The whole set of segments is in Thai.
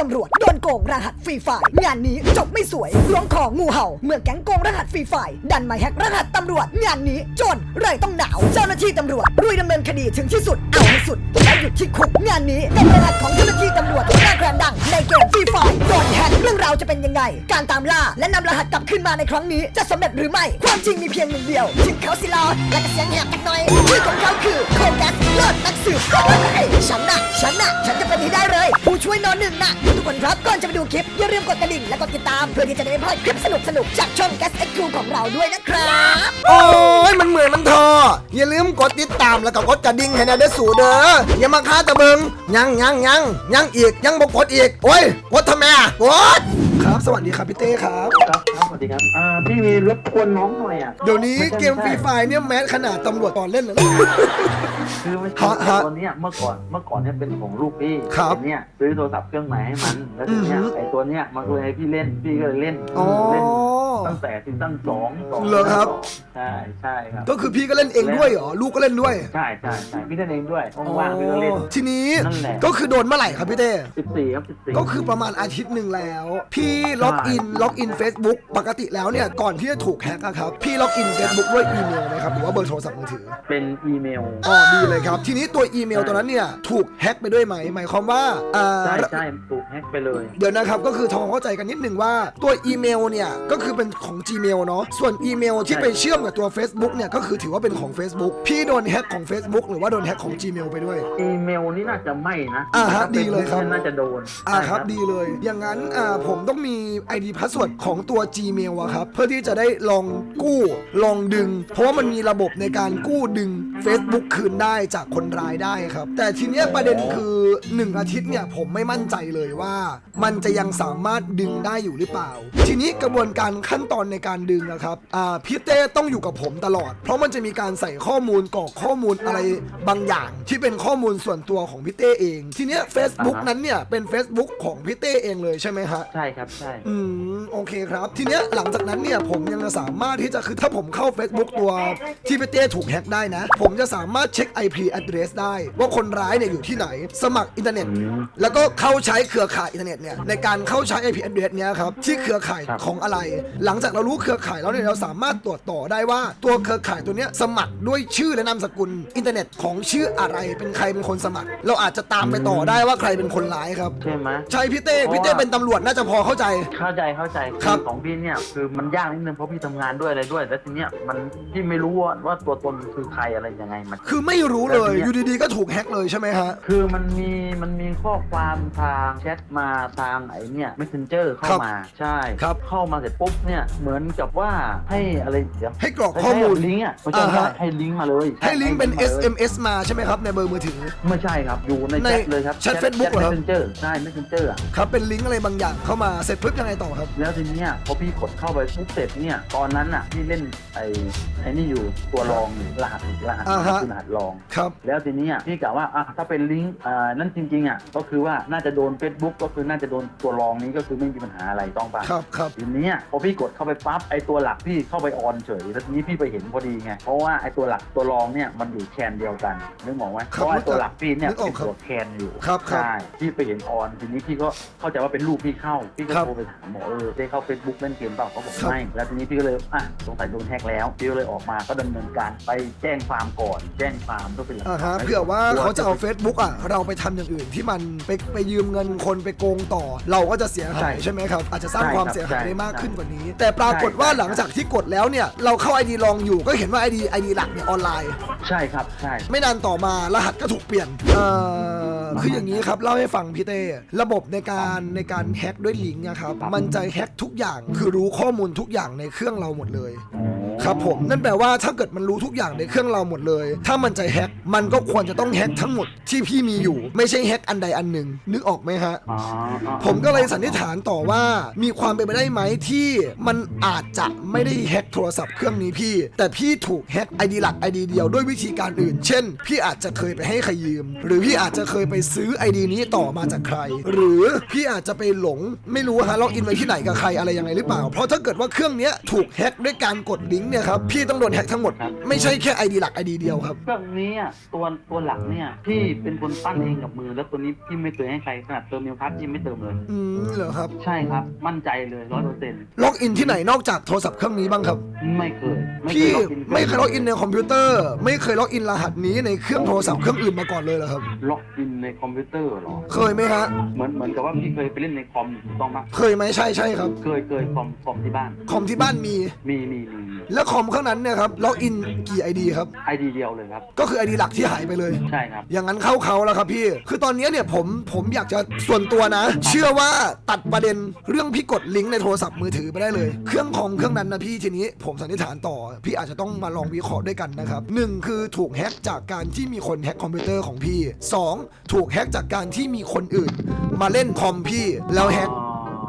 ตำรวจโดนโกงรหัสฟรีไฟล์งานนี้จบไม่สวยล้วงคองูเห่า เมื่อแก๊งโกงรหัสฟรีไฟล์ดันมาแฮกรหัสตำรวจ งานนี้จนเลยต้องหนาว เจ้าหน้าที่ตำรวจรุยดำเนินคดีถึงที่สุดเอาให้สุดและหยุดที่คุกงานนี้เป็นรหัสของเจ้าหน้าที่ตำรวจหน้าแกรนดังในเกมฟรีไฟล์โดนแฮกเรื่องราวจะเป็นยังไง การตามล่าและนำรหัสกลับขึ้นมาในครั้งนี้จะสำเร็จหรือไม่ ความจริงมีเพียงหนึ่งเดียวถึงเขาสิลอและก็เสียงแหบกันหน่อยชื่อของเขาคือโคแกสเลิศนักสืบฉันน่ะฉันน่ะฉันจะเป็นให้ได้เลย ผู้ช่วยนอนหนึ่งน่ะทุกคนครับก่อนจะไปดูคลิปอย่าลืมกดกระดิ่งและกดติดตามเพื่อที่จะได้ไม่พลาดคลิปสนุกๆจากช่อง Gas X ของเราด้วยนะครับโอ้ยมันเหมือนมันทออย่าลืมกดติดตามแล้วก็กดกระดิ่งให้นะเด้อสู่เด้ออย่ามาค้าตะเบิงยังยังยังยังอีกยังบ่กดอีกโอ้ยกดทำไมอะกดครั สวัสดีครับพี่เต้ครับ ครับครับสวัสดีครับ อ่า พี่มีรบกวนน้องหน่อยอะเดี๋ยวนี้ไใช่เกมฟรีไใช่ไฟเนี่ยแม้ขนาดตำรวจตอนเล่นเลย คือไม่ใช่ฮะฮะตัวเนี้ยเมื่อก่อน เมื่อก่อนเนี่ยเป็นของลูกพี่ครับแต่เนี่ยซื้อโทรศัพท์เครื่องใหม่ให้มัน แล้วทีเนี้ยอือฮึไอตัวเนี้ยมันก็เลยให้พี่เล่น พี่ก็เลยเล่นอ๋อเล่นตั้งแต่ซีซั่นสองสองเหรอครับ ใช่ใช่ครับ ก็คือพี่ก็เล่นเองด้วยเหรอ ลูกก็เล่นด้วยใช่ใช่ใช่พี่เล่นเองด้วย ว่างๆพี่ก็เล่น ทีนี้นั่นแหละ ก็คือโดนเมื่อไหร่ครับพี่เต้สิบสี่ครับสิบสี่ก็คือประมาณอาทิตย์หนึ่งแล้ว พี่ล็อกอินใช่ล็อกอิน Facebook ปกติแล้วเนี่ยก่อนที่จะถูกแฮ็กอะครับพี่ล็อกอิน Facebook ด้วยอีเมลไหมครับหรือว่าเบอร์โทรศัพท์มือถือ เป็นอีเมล อ๋อดีเลยครับ ทีนี้ตัวอีเมลตัวนั้นเนี่ยถูกแฮ็กไปด้วยไหมหมายความว่าอ่า ใช่ใช่ถูกแฮกไปเลย เดี๋ยวนะครับก็คือทำความเข้าใจกันนิดหนึ่งว่าตัวอีเมลเนี่ยก็คือเป็นของ Gmail เนาะส่วนอีเมลที่ไปเชื่อมกับตัว Facebook เนี่ยก็คือถือว่าเป็นของ Facebook พี่โดนแฮ็กของ Facebook หรือว่าโดนแฮ็กของ Gmail ไปด้วย อีเมลนี่น่าจะไม่นะอ่าฮะถ้าป็นดีเลยครับ น่าจะโดนอ่าใช่ครับดีเลย อย่างนั้นอ่าผมต้องมี ID Password ของตัว Gmail อะครับ เพื่อที่จะได้ลองกู้ลองดึง เพราะว่ามันมีระบบในการกู้ดึง Facebook คืนได้จากคนร้ายได้ครับ แต่ทีเนี้ยประเด็นคือ 1 อาทิตย์เนี่ยผมไม่มั่นใจเลยว่า มันจะยังสามารถดึงได้อยู่หรือเปล่า ทีนี้กระบวนการขั้นตอนในการดึงนะครับอ่าพี่เต้ต้องอยู่กับผมตลอด เพราะมันจะมีการใส่ข้อมูลกรอกข้อมูลอะไรบางอย่าง ที่เป็นข้อมูลส่วนตัวของพี่เต้เอง ทีเนี้ย Facebook นั้นเนี่ยเป็น Facebook ของพี่เต้เองเลยใช่ไหมฮะ ใช่ครับ ใช่อืมโอเคครับ ทีเนี้ยหลังจากนั้นเนี่ยผมยังสามารถที่จะคือถ้าผมเข้า Facebook ตัวที่พี่เต้ถูกแฮ็กได้นะ ผมจะสามารถเช็ค IP address ได้ว่าคนร้ายเนี่ยอยู่ที่ไหน สมัครอินเทอร์เน็ตอืมแล้วก็เข้าใช้เครือข่ายอินเทอร์เน็ตเนี่ยในการเข้าใช้ IP address เนี่ยครับที่เครือข่ายครับของอะไร หลังจากเรารู้เครือข่ายแล้วเนี่ยเราสามารถตรวจต่อได้ว่าตัวเครือข่ายตัวเนี้ยสมัครด้วยชื่อและนามสกุลอินเทอร์เน็ตของชื่ออะไรเป็นใครเป็นคนสมัคร เราอาจจะตามไปต่อได้ว่าใครเป็นคนร้ายครับ ใช่ไหมใช่พี่เต้พี่เต้เป็นตำรวจน่าจะพอเข้าใจเข้าใจเข้าใจครับ ของพี่เนี่ยคือมันยากนิดนึงเพราะพี่ทำงานด้วยอะไรด้วย แล้วทีเนี้ยมันพี่ไม่รู้ว่าว่าตัวตนคือใครอะไรยังไงมัน คือไม่รู้เลยแบบเนี้ยอยู่ดีๆ ก็ถูกแฮ็กเลยใช่ไหมฮะ คือมันมีมันมีข้อความทางแชทมาทางไอ้เนี่ย messenger เข้าครับมาใช่ครับเข้ามาเสร็จปุ๊บเนี่ยเหมือนกับว่าให้อะไรเดี๋ยวให้กรอกข้อมูลให้ลิงก์อะไม่ใช่อ่าฮะ ให้ลิงก์มาเลยให้ลิงก์เป็น ให้ลิงก์มาเลย SMS มาใช่ไหมครับ ในเบอร์มือถือ ไม่ใช่ครับอยู่ในในแชทเลยครับ แชท Facebook เหรอครับเมสเซนเจอร์ใช่ messenger อะครับเป็นลิงก์อะไรบางอย่างเข้ามาเสร็จปุ๊บยังไงต่อครับ แล้วทีเนี้ยพอพี่กดเข้าไปปุ๊บเสร็จเนี่ยตอนนั้นอะพี่เล่นไอ้ไอ้นี่อยู่ตัวรองรหัสรหัสอ่าฮะ คือรหัสรอง ครับ แล้วทีเนี้ยพี่กะว่าอะถ้าเป็นลิงก์อ่านั่นจริงๆอะก็คือว่าน่าจะโดน Facebook ก็คือน่าจะโดนตัวรองนี้ก็คือไม่มีปัญหาอะไรต้องป่ะครับครับ ทีเนี้ยพอพี่กดเข้าไปปั๊บไอ้ตัวหลักพี่เข้าไปออนเฉยแล้วทีนี้พี่ไปเห็นพอดีไงเพราะว่าไอ้ตัวหลักตัวรองเนี่ยมันอยู่แคนเดียวกันนึกออกไหมคเพรับราะว่าไอ้ตัวหลักพี่เนี่ยนึกออกเป็นครับตัวแคนอยู่ครับครับใช่พี่ไปเห็นออนทีนี้พี่ก็เข้าใจว่าเป็นลูกพี่เข้าพี่ก็ครับโทรไปถามบอกเออได้เข้า Facebook เล่นเกมเปล่าเขาบอกครับไม่แล้วทีนี้พี่ก็เลยอะสงสัยโดนแฮกแล้วพี่ก็เลยออกมาก็ดำเนินการไปแจ้งความก่อน แจ้งความเพื่อเป็นหลักอ่าฮะฐานเผื่อว่าเขาจะเอากลัว Facebook อะเราไปทำอย่างอื่นที่มันไปไปยืมเงินคนไปโกงต่อ เราก็จะเสียหายใช่ใช่ไหมครับ อาจจะสร้างใช่ความครับเสียหายใช่ได้มากใช่ขึ้นกว่านี้ แต่ปรากฏว่าใช่หลังจากที่กดแล้วเนี่ย เราเข้า ID ลองอยู่ก็เห็นว่า ID ID หลักเนี่ยออนไลน์ ใช่ครับใช่ ไม่นานต่อมารหัสก็ถูกเปลี่ยน เอ่อ คืออย่างนี้ครับ เล่าให้ฟังพี่เต้ ระบบในการในการแฮ็กด้วยลิงก์นะครับมันจะแฮ็กทุกอย่าง คือรู้ข้อมูลทุกอย่างในเครื่องเราหมดเลย ครับผม นั่นแปลว่าถ้าเกิดมันรู้ทุกอย่างในเครื่องเราหมดเลย ถ้ามันจะแฮ็ก มันก็ควรจะต้องแฮ็กทั้งหมดที่พี่มีอยู่ ไม่ใช่แฮ็กอันใดอันหนึ่ง นึกออกไหมฮะ ผมก็เลยสันนิษฐานต่อว่ามีความเป็นไปได้ไหมที่มันอาจจะไม่ได้แฮ็กโทรศัพท์เครื่องนี้พี่ แต่พี่ถูกแฮ็กไอดีหลักไอดีเดียวด้วยวิธีการอื่น เช่น พี่อาจจะเคยไปให้ใครยืม หรือพี่อาจจะเคยไปซื้อไอดีนี้ต่อมาจากใคร หรือพี่อาจจะไปหลงไม่รู้ฮะล็อกอินไว้ที่ไหนกับใครอะไรยังไงหรือเปล่า เพราะถ้าเกิดว่าเครื่องเนี้ยถูกแฮ็กด้วยการกดลิงก์เนี่ยครับพี่ต้องโดนแฮ็กทั้งหมดครับไม่ใช่แค่ ID หลัก ID เดียวครับ เครื่องนี้อะตัวตัวหลักเนี่ยพี่เป็นคนปั้นเองกับมือ แล้วตัวนี้พี่ไม่เคยให้ใครขนาดเติมเมลพัทพี่ไม่เติมเลย อืมเหรอครับ ใช่ครับ มั่นใจเลยร้อยเปอร์เซ็นต์ล็อกอินที่ไหนนอกจากโทรศัพท์เครื่องนี้บ้างครับ ไม่เคยไม่พี่ล็อกอินไม่เคยล็อกอินในคอมพิวเตอร์ ไม่เคยล็อกอินรหัสนี้ในเครื่องโทรศัพท์เครื่องอื่นมาก่อนเลยเหรอครับ ล็อกอินในคอมพิวเตอร์เหรอ เคยไหมฮะ เหมือนเหมือนกับว่าพี่เคยไปเล่นในคอมถูกต้องปะเคยไหมใช่ใช่ครับ เคยเคยคอมคอมที่บ้าน คอมที่บ้านมี มีมีมีแล้วคอมเครื่องนั้นเนี่ยครับล็อกอินกี่ ID ครับ ไอดีเดียวเลยครับ ก็คือ ID หลักที่หายไปเลย ใช่ครับ อย่างนั้นเข้าเขาแล้วครับพี่ คือตอนนี้เนี่ยผมผมอยากจะส่วนตัวนะ เชื่อว่าตัดประเด็นเรื่องพี่กดลิงก์ในโทรศัพท์มือถือไปได้เลย เครื่องคอมเครื่องนั้นนะพี่ทีนี้ผมสันนิษฐานต่อ พี่อาจจะต้องมาลองวิเคราะห์ด้วยกันนะครับหนึ่งคือถูกแฮ็กจากการที่มีคนแฮ็กคอมพิวเตอร์ของพี่สองถูกแฮ็กจากการที่มีคนอื่น มาเล่นคอมพี่แล้วแฮ็ก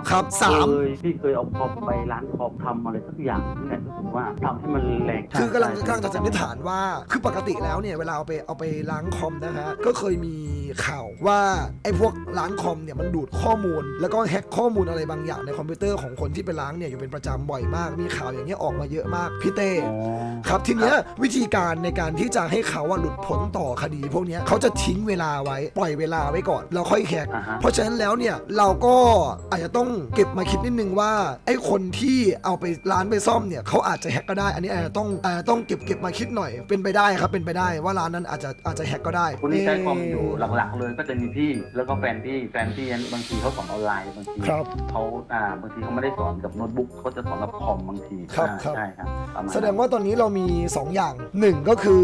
ครับสาม เคยพี่เคยเอาคอมไปร้านคอมทำอะไรสักอย่างนี่แหละรู้สึกว่าทำให้มันแรงคือกำลังกำลังจะสันนิษฐานว่า คือปกติแล้วเนี่ยเวลาเอาไปเอาไปล้างคอมนะฮะ ก็เคยมีข่าวว่าไอ้พวกล้างคอมเนี่ยมันดูดข้อมูล แล้วก็แฮ็กข้อมูลอะไรบางอย่างในคอมพิวเตอร์ของคนที่ไปล้างเนี่ยอยู่เป็นประจำบ่อยมาก มีข่าวอย่างเงี้ยออกมาเยอะมากพี่เต้อ๋อครับทีเนี้ยวิธีการในการที่จะให้เขาว่าหลุดพ้นต่อคดี พวกเนี้ยเขาจะทิ้งเวลาไว้ปล่อยเวลาไว้ก่อนแล้วค่อยแฮกอ่าฮะ เพราะฉะนั้นแล้วเนี่ยเราก็อาจจะต้องเก็บมาคิดนิดนึงว่าไอ้คนที่เอาไปร้านไปซ่อมเนี่ยเขาอาจจะแฮกก็ได้ อันนี้อาจจะต้องอาจจะต้องเก็บเก็บมาคิดหน่อยเป็นไปได้ครับเป็นไปได้ว่าร้านนั้นอาจจะอาจจะแฮกก็ได้ คนที่ใช้คอมอยู่หลักๆเลยก็จะมีพี่แล้วก็แฟนพี่แฟนพี่นั้นบางทีเขาสอนออนไลน์บางทีครับเขาอ่าบางทีเขาไม่ได้สอนกับโน้ตบุ๊กเขาจะสอนกับคอมบางทีครับอ่าครับ ใช่ครับประมณแสดงว่าตอนนี้เรามี 2 อย่าง 1 ก็คือ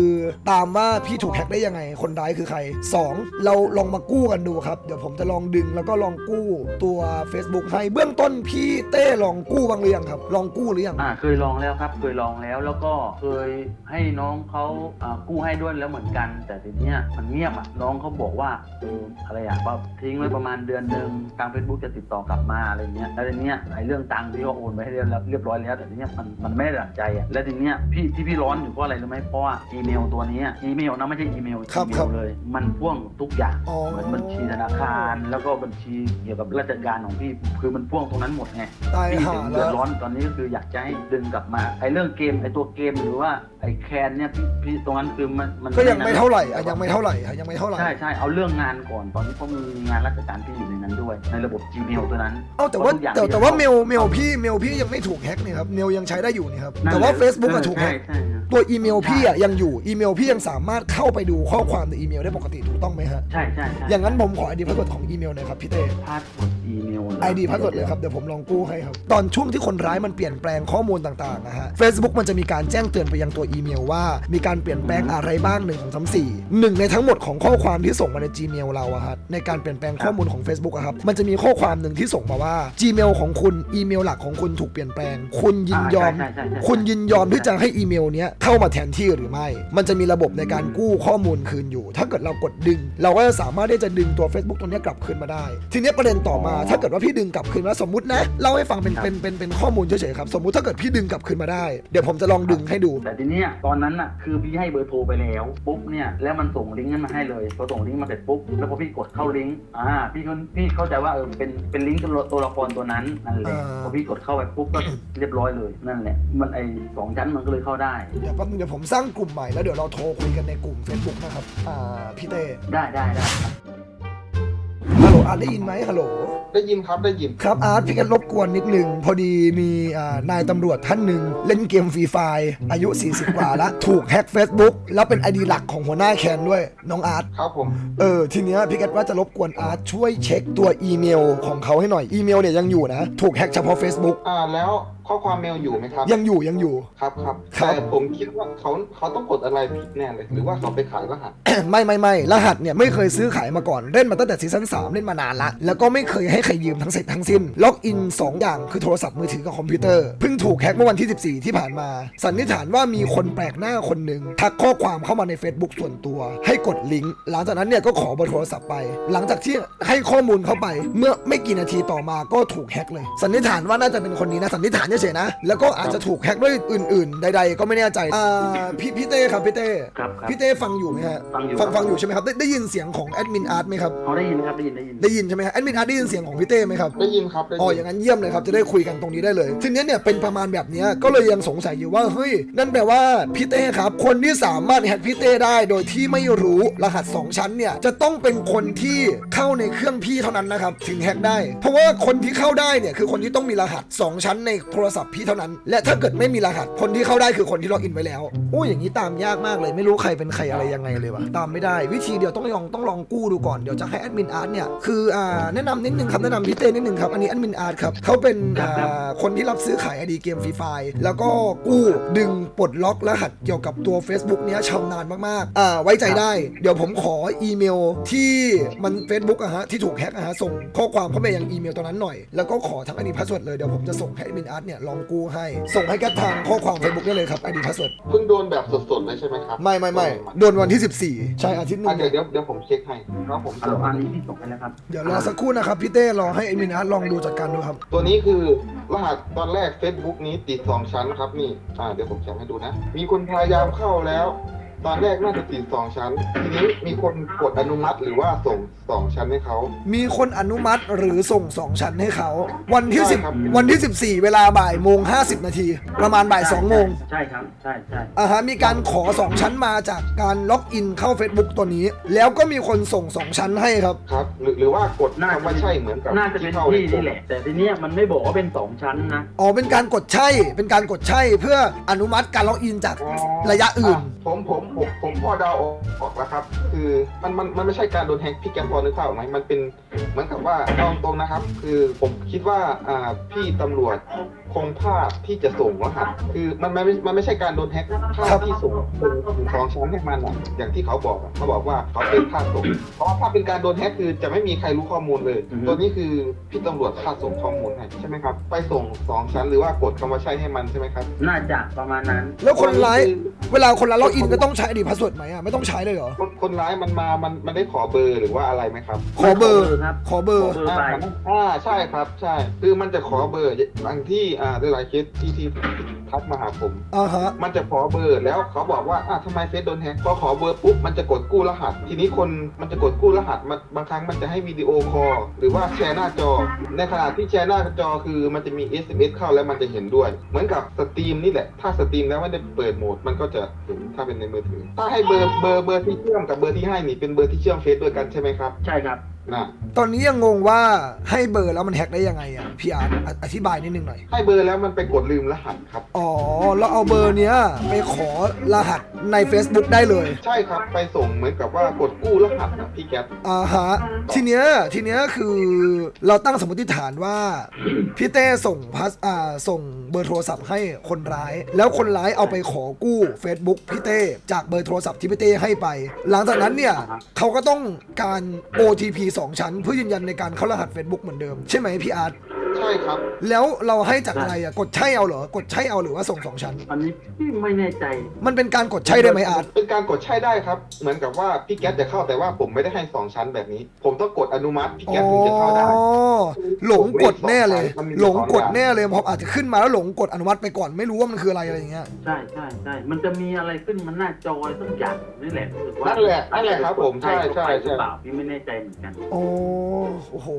ตามว่าพี่ถูกแฮ็กได้ยังไง คนร้ายคือใคร 2 เราลองมากู้กันดูครับ เดี๋ยวผมจะลองดึงแล้วก็ลองกู้ตัว Facebook ให้เบื้องต้นพี่เต้ลองกู้บ้างหรือยังครับ ลองกู้หรือยัง อ่าเคยลองแล้วครับ เคยลองแล้วแล้วก็เคยให้น้องเขาอ่ากู้ให้ด้วยแล้วเหมือนกัน แต่ทีเนี้ยมันเงียบอะน้องเขาบอกว่าเอออะไรอะว่าทิ้งไว้ประมาณเดือนหนึ่งทาง Facebook จะติดต่อกลับมาอะไรเงี้ยแล้วทีเนี้ยไอ้เรื่องตังค์ที่เขาโอนไปให้เรียบร้อยเรียบร้อยแล้วแต่ทีเนี้ยมันมันไม่ได้ดั่งใจอะแล้วทีเนี้ยพี่ที่พี่ร้อนอยู่เพราะอะไรรู้ไหมเพราะว่าอีเมลตัวเนี้ยอีเมลนะไม่ใช่อีเมลครับอีเมครัลบ เลย มันพ่วงทุกอย่าง อ๋อ เหมือนบัญชีธนาคาร แล้วก็บัญชีเกี่ยวกับราชการของพี่ คือมันพ่วงตรงนั้นหมดไงตายพี่ห่าถึงแล้เดือวดร้อนตอนนี้ก็คืออยากจะให้ดึงกลับมาไอ้เรื่องเกมไอ้ตัวเกมหรือว่าไอ้แคนเนี่ยพี่พี่ตรงนั้นคือมันมันก็ยังไม่เท่าไหร่อะยังไม่เท่าไหร่อะยังไม่เท่าไหร่ใช่ใช่เอาเรื่องงานก่อนตอนนี้เพราะมีงานราชการที่อยู่ในนั้นด้วย ในระบบ Gmail ตัวนั้นเอาแต่ว่าทุกอย่งแต่ที่แต่ว่าจะเมลเมลพี่เมลพี่ยังไม่ถูกแฮ็กนี่ครับเมลยังใช้ได้อยู่นี่ครับนั่นแต่ว่าหละ Facebook อะเออถูกแฮ็ก ใช่ใช่ครับตัวอีเมลพี่อะยังอยู่อีเมลพี่ยังสามารถเข้าไปดูข้อความในอีเมลได้ปกติถูกต้องไหมฮะ ใช่ใช่ใช่อย่างนั้นผมขอไอดีพาสเวิร์ดของอีเมลหน่อยครับพี่เต้ พาสเวิร์ดอีเมลไอดีพาสเวิร์ดเลยครับ เดี๋ยวผมลองกู้ให้ครับ ตอนช่วงที่คนร้ายมันเปลี่ยนแปลงข้อมูลต่างๆนะฮะ Facebook มันจะมีการแจ้งเตือนไปยังตัวอีเมลว่า มีการเปลี่ยนแปลงอะไรบ้าง1 2 3 4หนึ่งในทั้งหมดของข้อความที่ส่งมาใน Gmail เราอะครับในการเปลี่ยนแปลงข้อมูลของ Facebook อะครับมันจะมีข้อความหนึ่งที่ส่งมาว่า Gmail ของคุณอีเมลหลักของคุณถูกเปลี่ยนแปลง คุณยินยอม ใช่ใช่ใช่ใช่ คุณยินยอมที่จะให้อีเมลเนี้ยเข้ามาแทนที่หรือไม่ มันจะมีระบบในการกู้ข้อมูลคืนอยู่ ถ้าเกิดเรากดดึง เราก็จะสามารถที่จะดึงตัว Facebook ตัวเนี้ยกลับคืนมาได้ ทีเนี้ยประเด็นต่อมา ถ้าเกิดว่าพี่ดึงกลับคืนมาสมมตินะเล่าให้ฟังเป็นเป็นเป็นเป็นข้อมูลเฉยๆครับสมมุติถ้าเกิดพี่ดึงกลับคืนมาได้ เดี๋ยวผมจะลองดึงให้ดู แต่ทีเนี้ยตอนนั้นน่ะคือพี่ให้เบอร์โทรไปแล้วปุ๊บเนี่ยแล้วมันส่งลิงก์นั้นมาให้เลยพอส่งลิงก์มาเสร็จปุ๊บแล้วพอพี่กดเข้าลิงก์อ่าพี่ก็พี่เข้าใจว่าเออเป็นเป็นลิงก์ตัวตัวละครตัวนั้นนั่นแหละอ่า พอพี่กดเข้าไปปุ๊บก็เรียบร้อยเลยนั่นแหละ มันไอสองชั้นมันก็เลยเข้าได้ เดี๋ยวแป๊บนึงเดี๋ยวผมสร้างกลุ่มใหม่แล้วเดี๋ยวเราโทรคุยกันในกลุ่ม Facebook นะครับอ่าพี่เต้ ได้ได้ได้ครับฮัลโหล อาร์ตได้ยินไหมฮัลโหล ได้ยินครับได้ยิน ครับอาร์ตพี่กันรบกวนนิดหนึ่งพอดีมีอ่านายตำรวจท่านหนึ่งเล่นเกมฟรีไฟร์อายุ 40 กว่าแล้ว ถูกแฮ็ก Facebook แล้วเป็นไอดีหลักของหัวหน้าแคนด้วย น้องอาร์ตครับผม เออทีเนี้ยพี่กัดว่าจะรบกวนอาร์ตช่วยเช็คตัวอีเมลของเขาให้หน่อยอีเมลเนี่ยยังอยู่นะ ถูกแฮ็กเฉพาะ Facebook อ่าแล้ว ข้อความเมลอยู่ไหมครับ ยังอยู่ยังอยู่ ครับครับครับ แต่ผมคิดว่าเขาเขาต้องกดอะไรผิดแน่เลย หรือว่าเขาไปขายรหัส ไม่ไม่ไม่รหัสเนี่ยไม่เคยซื้อขายมาก่อนเล่นมาตั้งแต่ซีซั่น3เล่นมานานละแล้วก็ไม่เคยให้ใครยืมทั้งเสร็จทั้งสิ้น ล็อกอิน 2 อย่างคือโทรศัพท์มือถือกับคอมพิวเตอร์เพิ่งถูกแฮ็กเมื่อวันที่ 14 ที่ผ่านมา สันนิษฐานว่ามีคนแปลกหน้าคนหนึ่งทักข้อความเข้ามาใน Facebook ส่วนตัว ให้กดลิงก์หลังจากนั้นเนี่ยก็ขอเบอร์โทรศัพท์ไป หลังจากที่ให้ข้อมูลเข้าไป เมื่อไม่กี่นาทีต่อมาก็ถูกแฮ็กเลย สันนิษฐานว่าน่าจะเป็นคนนี้นะสันนิษฐานเฉยๆนะ แล้วก็อาจจะถูกแฮ็กด้วยอื่น ๆ ใด ๆ ก็ไม่แน่ใจอ่าพี่พี่เต้ครับพี่เต้ครับครับพี่เต้ฟังอยู่ไหมฮะฟังอยู่ฟังครับ ฟังอยู่ใช่ไหมครับได้ได้ยินเสียงของแอดมินอาร์ตไหมครับเขาได้ยินครับได้ยินได้ยิน ได้ยินใช่ไหมฮะแอดมินอาร์ตได้ยินเสียงของพี่เต้ไหมครับ ได้ยินครับได้อ๋อยิอย่างนั้นเยี่ยมเลยครับ จะได้คุยกันตรงนี้ได้เลย ทีเนี้ยเนี่ยเป็นประมาณแบบเนี้ยก็เลยยังสงสัยอยู่ว่า เฮ้ย นั่นแปลว่าพี่เต้ครับ คนที่สามารถแฮกพี่เต้ได้ โดยที่ไม่รู้รหัส 2 ชั้นเนี่ย จะต้องเป็นคนที่เข้าในเครื่องพี่เท่านั้นนะครับ ถึงแฮกได้ เพราะว่าคนที่เข้าได้เนี่ย คือคนที่ต้องมีรหัส 2 ชั้นในโทรศัพท์พี่เท่านั้น และถ้าเกิดไม่มีรหัสคนที่เข้าได้คือคนที่ล็อกอินไว้แล้วโอ้ยอย่างนี้ตามยากมากเลยไม่รู้ใครเป็นใครอะไรยังไงเลยวะตามไม่ได้วิธีเดียวต้องลองต้องลองกู้ดูก่อนเดี๋ยวจะให้แอดมินอาร์ตเนี่ยคืออ่าแนะนำนิดนึงครับแนะนำพี่เต้นิดนึงครับอันนี้แอดมินอาร์ตครับเขาเป็นอ่าคนที่รับซื้อขายไอดีเกมฟรีไฟแล้วก็กู้ดึงปลดล็อกรหัสเกี่ยวกับตัว Facebook เนี้ยชำนาญมากๆอ่าไว้ใจได้ เดี๋ยวผมขออีเมลที่มัน Facebook อะฮะที่ถูกแฮ็กอะฮะส่งข้อความเข้าไปยังอีเมลตัวนั้นหน่อยแล้วก็ขอทั้งไอดีพาสเวิร์ดเลยเดี๋ยวผมจะส่งให้แอดมินอาร์ตเนี่ยลองกู้ให้ ส่งให้แกทางข้อความ Facebook ได้เลยครับไอดีพาสเวิร์ดเพิ่งโดนแบบสดๆเลยใช่ไหมครับไม่ไม่ไม่โดนวันที่ 14 ใช่อาทิตย์หนึอะงเดี๋ยวเดี๋ยวเดี๋ยวผมเช็คให้เพราะผมเอาอันนี้ที่ส่งไปแล้วครับเดี๋ยวรอสักครู่นะครับพี่เต้รอให้แอดมินอาร์ตลองดูจัดการดูครับ ตัวนี้คือรหัสตอนแรก Facebook นี้ติด2ชั้นครับนี่อ่าเดี๋ยวผมแชร์ให้ดูนะ มีคนพยายามเข้าแล้ว ตอนแรกน่าจะติด2ชั้น ทีนี้มีคนกดอนุมัติหรือว่าส่ง2ชั้นให้เขา มีคนอนุมัติหรือส่ง2ชั้นให้เขา วันที่ใช่ครับ 10วันที่ 14 เวลาบ่ายโมง 50 นาที ประมาณบ่าย2โมงใช่ครับ ใช่ใช่อ่าฮะมีการขอ 2 ชั้นมาจากการล็อกอินเข้า Facebook ตัวนี้ แล้วก็มีคนส่ง 2 ชั้นให้ครับ ครับ หรือหรือว่ากดน่าจะคำว่าใช่เหมือนกับน่าจะเป็นที่เข้าพี่ในกลุ่นี่มแหละ แต่ทีเนี้ยมันไม่บอกว่าเป็นสองชั้นนะ อ๋อ เป็นการกดใช่ เป็นการกดใช่เพื่ออนุมัติการล็อกอินจากอ๋อระยะอื่นะผมผม more. ผมผมพอเดาออกออกแล้วครับ คือมันมันมันไม่ใช่การโดนแฮกพี่แกมพอนึกภาพออกไหมมันเป็นเหมือนกับว่าเอาตรงนะครับ คือผมคิดว่าอ่าพี่ตำรวจคงพลาดที่จะส่งรหัสคือมันมันไม่มันไม่ใช่การโดนแฮกพลาดที่ส่งสองชั้นให้มันอะอย่างที่เขาบอกอะเขาบอกว่าเขาเป็นพลาดส่งเพราะว่าถ้าเป็นการโดนแฮกคือจะไม่มีใครรู้ข้อมูลเลย อือฮึ ตัวนี้คือพี่ตำรวจพลาดส่งข้อมูลให้ใช่ไหมครับ ไปส่งสองชั้นหรือว่ากดคำว่าใช่ให้มันใช่ไหมครับน่าจะประมาณนั้น แล้วคนร้าย เวลาคนร้ายล็อกอินก็ต้องใช้อดีตพาสเวิร์ดไหมอะไม่ต้องใช้เลยเหรอ คนคนร้ายมันมา มันมันได้ขอเบอร์หรือว่าอะไรไหมครับขอเบอร์ ครับ ขอเบอร์ ขอเบอร์ ไป อ่าอ่าใช่ครับ ใช่ คือมันจะขอเบอร์ บางที่ อ่าหลายๆเคสที่ที่ทักมาหาผม อ่าฮะ มันจะขอเบอร์แล้วเขาบอกว่าอ่าทำไมเฟซโดนแฮกพอขอเบอร์ปุ๊บมันจะกดกู้รหัส ทีนี้คนมันจะกดกู้รหัสมันบางครั้งมันจะให้วิดีโอคอลหรือว่าแชร์หน้าจอ ในขณะที่แชร์หน้าจอคือมันจะมี SMS เข้าแล้วมันจะเห็นด้วย เหมือนกับสตรีมนี่แหละ ถ้าสตรีมแล้วไม่ได้เปิดโหมดมันก็จะเห็นถ้าเป็นในมือถือ ถ้าให้เบอร์เบอร์เบอร์ที่เชื่อมกับเบอร์ที่ให้นี่เป็นเบอร์ที่เชื่อมเฟซด้วยกันใช่ไหมครับ ใช่ครับ นะตอนนี้ยังงงว่าให้เบอร์แล้วมันแฮ็กได้ยังไงอะพี่อาร์ตออธิบายนิดนึงหน่อย ให้เบอร์แล้วมันไปกดลืมรหัสครับ อ๋อแล้วเอาเบอร์เนี้ยไปขอรหัสใน Facebook ได้เลย ใช่ครับไปส่งเหมือนกับว่ากดกู้รหัสนะพี่แก๊ปอ่าฮะทีเนี้ยทีเนี้ยคือเราตั้งสมมติฐานว่าพี่เต้ส่งพัสอ่าส่งเบอร์โทรศัพท์ให้คนร้าย แล้วคนร้ายเอาไปขอกู้ Facebook พี่เต้จากเบอร์โทรศัพท์ที่พี่เต้ให้ไป หลังจากนั้นเนี่ยเขาก็ต้องการ OTP 2 ชั้น เพื่อยืนยันในการเข้ารหัส Facebook เหมือนเดิม ใช่ไหมพี่อาร์ต ใช่ครับ แล้วเราให้จากอะไรอะกดใช่เอาเหรอกดใช่เอาหรือว่าส่งสองชั้น อันนี้พี่ไม่แน่ใจ มันเป็นการกดใช่ได้ไหมอาร์ตเป็นการกดใช่ได้ครับ เหมือนกับว่าพี่แก๊ปจะเข้าแต่ว่าผมไม่ได้ให้สองชั้นแบบนี้ ผมต้องกดอนุมัติพี่อ๋แก๊ปถึงจะเข้าได้ อหลงกดแน่เลย มันมีหลงกดสองอย่างแน่เลยพออาจจะขึ้นมาแล้วหลงกดอนุมัติไปก่อนไม่รู้ว่ามันคืออะไรอะไรอย่างเงี้ยใช่ใช่ใช่ มันจะมีอะไรขึ้นมันหน้าจอยสักอย่างนี่แหละรู้สึกว่านั่นแหละนั่นแหละครับผมใช่ใช่เข้าไปหรือใช่เปล่าพี่ไม่แน่ใจเหมือนกันโอ้โอ้โห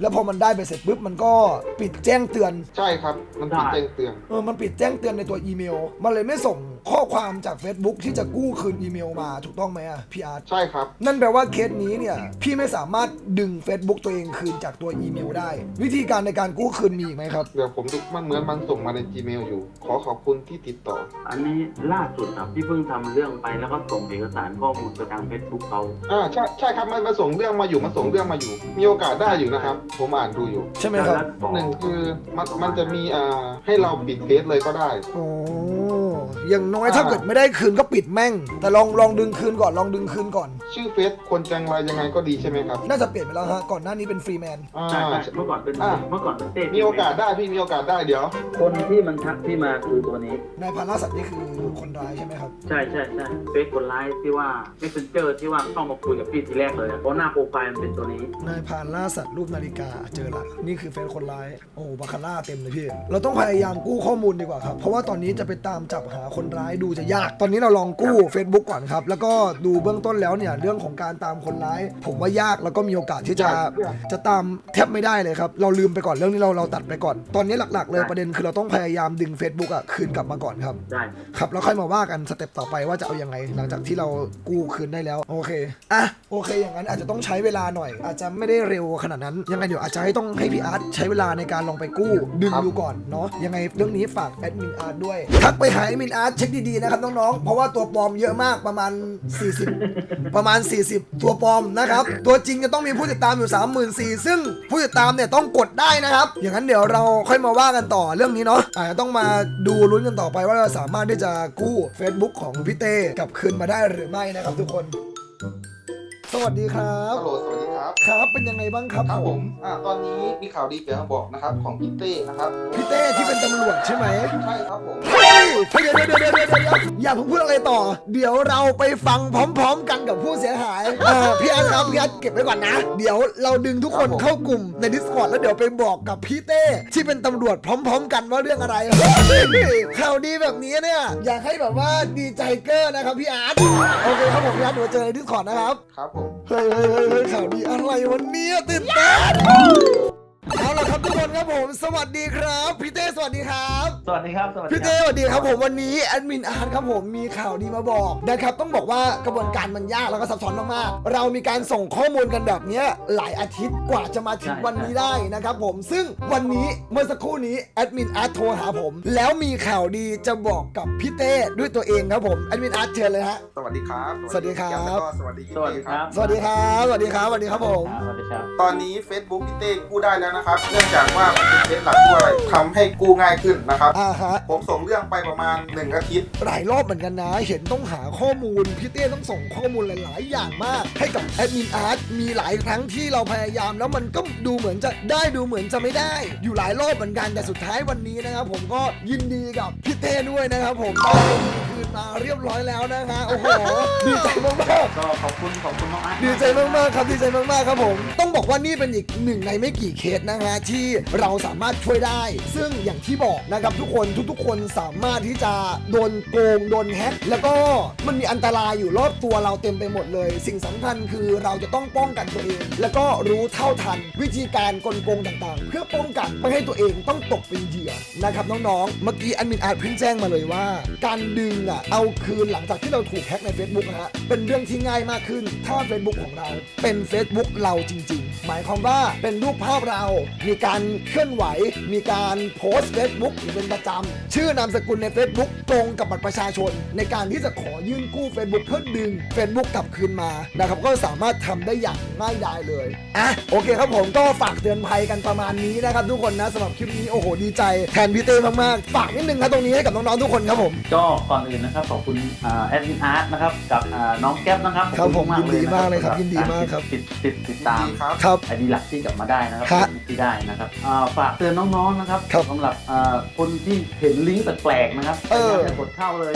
แล้วพอมันได้ไปเสร็จปุ๊บมันก็ปิดแจ้งเตือน ใช่ครับ มันติดแจ้งเตือน เออ มันปิดแจ้งเตือนในตัวอีเมล มันเลยไม่ส่งข้อความจาก Facebook ที่จะกู้คืนอีเมลมาถูกต้องไหมอะพี่อาร์ตใช่ครับ นั่นแปลว่าเคสนี้เนี่ย พี่ไม่สามารถดึง Facebook ตัวเองคืนจากตัวอีเมลได้ วิธีการในการกู้คืนมีอีกไหมครับ เดี๋ยวผมดูมันเหมือนมันส่งมาใน Gmail อยู่ ขอขอบคุณที่ติดต่อ อันนี้ล่าสุดครับที่เพิ่งทำเรื่องไปแล้วก็ส่งเอกสารข้อมูลไปทางเฟซบุ๊กเขาอ่าใช่ใช่ครับมันมาส่งเรื่องมาอยู่มันส่งเรื่องมาอยู่ มีโอกาสได้อยู่นะครับ ผมอ่านดูอยู่ ใช่ไหมครับหนึ่งคือมันมันจะมีอ่าให้เราปิดเฟซเลยก็ได้ โอ้ อย่างน้อยถ้าเกิดไม่ได้คืนก็ปิดแม่ง แต่ลองลองดึงคืนก่อนลองดึงคืนก่อน ชื่อเฟซคนจังไรยังไงก็ดีใช่ไหมครับน่าจะเปลี่ยนไปแล้วฮะก่อนหน้านี้เป็นฟรีแมนอ่าใช่ใช่เมื่อก่อนเป็นอะเมื่อก่อนเป็นเต้มีโอกาสได้พี่มีโอกาสได้เดี๋ยว คนที่มันทักที่มาคือตัวนี้ นายพาราสัตว์นี่คือคนร้ายใช่ไหมครับ ใช่ใช่ใช่เฟซคนร้ายที่ว่า messenger ที่ว่าเข้ามาคุยกับพี่ทีแรกเลยอะเพราะหน้าโปรไฟล์มันเป็นตัวนี้ นายพานล่าสัตว์รูปนาฬิกาเจอละนี่คือเฟซคนร้ายโอ้โหบาคาร่าเต็มเลยพี่ เราต้องพยายามกู้ข้อมูลดีกว่าครับ เพราะว่าตอนนี้จะไปตามจับหาคนร้ายดูจะยาก ตอนนี้เราลองกู้ Facebook ก่อนครับ แล้วก็ดูเบื้องต้นแล้วเนี่ยเรื่องของการตามคนร้าย ผมว่ายากแล้วก็มีโอกาสที่จะจะตามแทบไม่ได้เลยครับ เราลืมไปก่อนเรื่องนี้เราเราตัดไปก่อน ตอนนี้หลัก ๆ เลยประเด็นคือเราต้องพยายามดึง Facebook อะคืนกลับมาก่อนครับได้ครับแล้วค่อยมาว่ากันสเต็ปต่อไปว่าจะเอายังไง หลังจากที่เรากู้คืนได้แล้วโอเคอะโอเค อย่างนั้นอาจจะต้องใช้เวลาหน่อย อาจจะไม่ได้เร็วขนาดนั้น ยังไงเดี๋ยวอาจจะให้ต้องให้พี่อาร์ตใช้เวลาในการลองไปกู้ ดึงครับดูก่อนเนาะยังไงเรื่องนี้ฝากแอดมินอาร์ตด้วยทักไปหาแอดมินอาร์ตเช็คดีๆนะครับน้องๆ เพราะว่าตัวปลอมเยอะมากประมาณ 40 ประมาณ 40 ตัวปลอมนะครับ ตัวจริงจะต้องมีผู้ติดตามอยู่ 34,000ซึ่งผู้ติดตามเนี่ยต้องกดได้นะครับ อย่างนั้นเดี๋ยวเราค่อยมาว่ากันต่อเรื่องนี้เนาะอาจจะต้องมาดูลุ้นกันต่อไปว่าเราสามารถที่จะกู้ Facebook ของพี่เต้กลับคืนมาได้หรือไม่นะครับทุกคน สวัสดีครับ ฮัลโหลสวัสดี ครับครับเป็นยังไงบ้างครับครับผผมมอ่าตอนนี้มีข่าวดีเกี่ยวกับบอกนะครับของพี่เต้นะครับพี่เต้ที่เป็นตำรวจใช่ไหม ใช่ครับผมเฮ้ยเดี๋ยวเดี๋ยวเดี๋ยวเดี๋ยวเดี๋ยวอย่าเพิ่งพูดอะไรต่อ เดี๋ยวเราไปฟังพร้อมๆ กันกับผู้เสียหายเออพี่อาร์ตครับพี่อาร์ตเก็บไว้ก่อนนะ เดี๋ยวเราดึงทุกคนเข้ากลุ่มใน Discord แล้วเดี๋ยวไปบอกกับพี่เต้ ที่เป็นตำรวจพร้อม ๆ กันว่าเรื่องอะไรเฮ้ยข่าวดีแบบนี้เนี่ย อยากให้แบบว่าดีใจเกอร์นะครับพี่อาร์ตโอเคครับผมพี่อาร์ตเดี๋ยวเจอใน Discord นะครับ ครับผม เฮ้ยเฮ้ยเฮ้ยข่าวดีอะไรวันนี้ตื่นเต้นเอาละ ครับทุกคนครับผม สวัสดีครับ พี่เต้สวัสดีครับ สวัสดีครับ สวัสดีพี่คเต้รับสวัสดีครับผมวันนี้แอดมินอาร์ตครับผมมีข่าวดีมาบอกนะครับต้องบอกว่ากระบวนการมันยากแล้วก็ซับซ้อนมากๆเรามีการส่งข้อมูลกันแบบเนี้ยหลายอาทิตย์กว่าจะมาถึงวันนี้ได้นะครับผมซึ่งวันนี้เมื่อสักครู่นี้แอดมินอาร์ตโทรหาผม แล้วมีข่าวดีจะบอกกับพี่เต้ด้วยตัวเองครับผมแอดมินอาร์ตเชิญเลยฮะ สวัสดีครับสวัสดีครับ แล้วก็สวัสดีพี่สวัสเต้ดีคครัรับ บ สวัสดีครับสวัสดีครับสวัสดีครับผม สวัสดีครับ ตอนนี้ Facebook พี่เต้กู้ได้แล้วนะครับเนื่องจากว่ามันเป็นเฟซหลักด้วยทำให้กู้ง่ายขึ้นนะครับ อ่าฮะ ผมส่งเรื่องไปประมาณ 1 อาทิตย์ หลายรอบเหมือนกันนะ เห็นต้องหาข้อมูล พี่เต้ต้องส่งข้อมูลหลาย ๆ อย่างมาก ให้กับแอดมินอาร์ตมีหลายครั้งที่เราพยายาม แล้วมันก็ดูเหมือนจะได้ดูเหมือนจะไม่ได้ อยู่หลายรอบเหมือนกันแต่สุดท้ายวันนี้นะครับผมก็ยินดีกับพี่เต้ด้วยนะครับผมได้คืน มาเรียบร้อยแล้วนะฮะโอ้โหดีใจมากก็ขอบคุณขอบคุณน้องอาร์ตๆดีใจมากๆครับดีใจมากๆครับผม ต้องบอกว่านี่เป็นอีกหนึ่งในไม่กี่เคสนะฮะที่เราสามารถช่วยได้ ซึ่งอย่างที่บอกนะครับทุกคนทุกๆ คนสามารถที่จะโดนโกงโดนแฮ็กแล้วก็มันมีอันตรายอยู่รอบตัวเราเต็มไปหมดเลย สิ่งสำคัญคือเราจะต้องป้องกันตัวเอง แล้วก็รู้เท่าทันวิธีการกลโกงต่างๆ เพื่อป้องกันไม่ให้ตัวเองต้องตกเป็นเหยื่อนะครับน้องๆ เมื่อกี้อันมินอาจเพิ่งแจ้งมาเลยว่า การดึงอะเอาคืนหลังจากที่เราถูกแฮ็กใน Facebook นะฮะ เป็นเรื่องที่ง่ายมากขึ้น ถ้า Facebook ของเราเป็น Facebook เราจริง ๆ หมายความว่าเป็นรูปภาพเรา มีการเคลื่อนไหว มีการโพสต์ Facebook อยู่เป็นประจำ ชื่อนามสกุลใน Facebook ตรงกับบัตรประชาชน ในการที่จะขอยื่นกู้ Facebook เพื่อดึง Facebook กลับคืนมานะครับ ก็สามารถทำได้อย่างง่ายดายเลย อะ โอเคครับผมก็ฝากเตือนภัยกันประมาณนี้นะครับทุกคนนะสำหรับคลิปนี้โอ้โหดีใจแทนพี่เต้มากๆ ฝากนิดนึงครับตรงนี้ให้กับน้องๆทุกคนครับผม ก็ก่อนอื่นนะครับขอบคุณอ่าแอดมินอาร์ตนะครับกับอ่าน้องแก๊ปนะครับครับผมขอณยินดีมากเลยครับนะยินดีมากครับติดติดติดตามดีครับครับไอดีหลักที่กลับมาได้นะครับฮะที่ได้นะครับอ่าฝากเตือนน้องๆนะครับครับสำหรับอ่าคนที่เห็นลิงก์แปลกๆนะครับเออพยายามจะกดเข้าเลย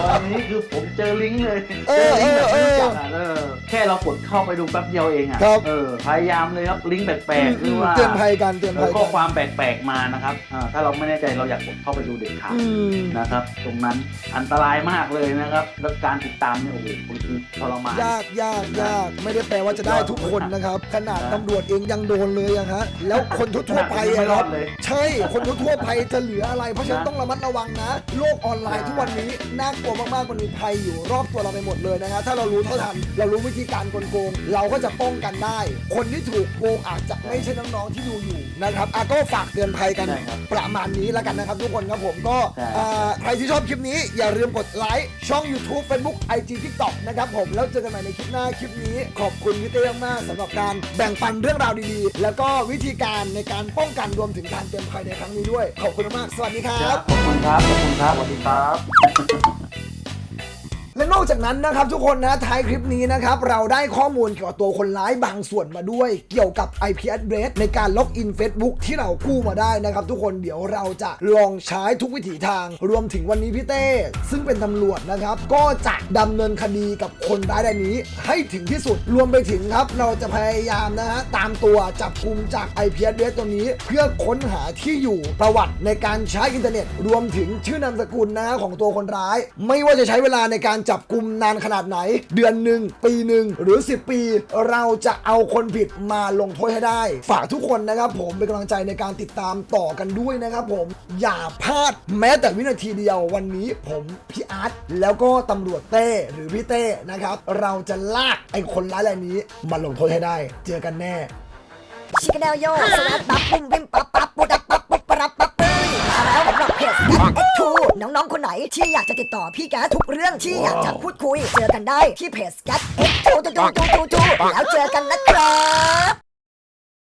ตอนนี้คือผมเจอลิงก์เลยเอเจออลิงก์แบบไม่รู้เออจักอะเออแค่เรากดเข้าไปดูแป๊บเดียวเองอะครับเออพยายามเลยครับลิงก์แปลกๆหรือว่าเตือนภัยกันเตือนเอภัอยข้กัอนความแปลกๆมานะครับอ่าถ้าเราไม่แน่ใจเราอยากกดเข้าไปดูเด็ดขาดอืมนะครับ ตรงนั้นอันตรายมากเลยนะครับ แล้วการติดตามเนี่ยโอ้โหมันคือทรมาน ยากยากยากไม่ได้แปลว่าจะได้ทุกคนนะครับ ขนาดตำรวจเองยังโดนเลยอะฮะแล้วคนทั่วๆไปอะครับเลย ใช่คนทั่วๆไปจะเหลืออะไร เพราะฉะนั้นต้องระมัดระวังนะ โลกออนไลน์ทุกวันนี้น่ากลัวมากๆมันมีภัยอยู่รอบตัวเราไปหมดเลยนะครับถ้าเรารู้เท่าทันเรารู้วิธีการกลโกง เราก็จะป้องกันได้ คนที่ถูกโกงอาจจะไม่ใช่น้องๆที่ดูอยู่นะครับอะก็ฝากเตือนภัยกัน ใช่ครับ ประมาณนี้แล้วกันนะครับทุกคนครับผมก็ใช่ อ่าใครที่ชอบคลิปนี้อย่าลืมกดไลค์ช่อง YouTube Facebook IG TikTok นะครับผม แล้วเจอกันใหม่ในคลิปหน้าคลิปนี้ ขอบคุณพี่เต้มากๆสำหรับการแบ่งปันเรื่องราวดีๆ แล้วก็วิธีการในการป้องกันรวมถึงการเตือนภัยในครั้งนี้ด้วย ขอบคุณมากๆสวัสดีครับขอบคุณครับ ขอบคุณครับ สวัสดีครับ และนอกจากนั้นนะครับทุกคนนะท้ายคลิปนี้นะครับเราได้ข้อมูลเกี่ยวกับตัวคนร้ายบางส่วนมาด้วย เกี่ยวกับ IP address ในการล็อกอิน Facebook ที่เรากู้มาได้นะครับ ทุกคนเดี๋ยวเราจะลองใช้ทุกวิถีทาง รวมถึงวันนี้พี่เต้ ซึ่งเป็นตำรวจนะครับ ก็จะดำเนินคดีกับคนร้ายรายนี้ ให้ถึงที่สุดรวมไปถึงครับเราจะพยายามนะฮะตามตัวจับกลุ่มจาก IP address ตัวนี้ เพื่อค้นหาที่อยู่ประวัติในการใช้อินเทอร์เน็ต รวมถึงชื่อนามสกุลนะฮะของตัวคนร้าย ไม่ว่าจะใช้เวลาในการจับกลุ่มนานขนาดไหน เดือนหนึ่งปีหนึ่งหรือ 10 ปี เราจะเอาคนผิดมาลงโทษให้ได้ ฝากทุกคนนะครับผมเป็นกำลังใจในการติดตามต่อกันด้วยนะครับผมอย่าพลาดแม้แต่วินาทีเดียววันนี้ผมพี่อาร์ตแล้วก็ตำรวจเต้หรือพี่เต้นะครับ เราจะลากไอ้คนร้ายรายนี้มาลงโทษให้ได้ เจอกันแน่ ชิคกี้พายโยสลัดปับปุ่มพิมปั๊บปั๊บปุดับปั๊บปุ๊บปะรับปั๊บปุ้ยมาแล้วสำหรับ เพจแอดทูน้องๆ คนไหนที่อยากจะติดต่อพี่แก๊สทุกเรื่องที่อยากจะพูดคุย เจอกันได้ที่เพจแก๊สแอ็กทูทูทูทูทูแล้วเจอกันนะครับ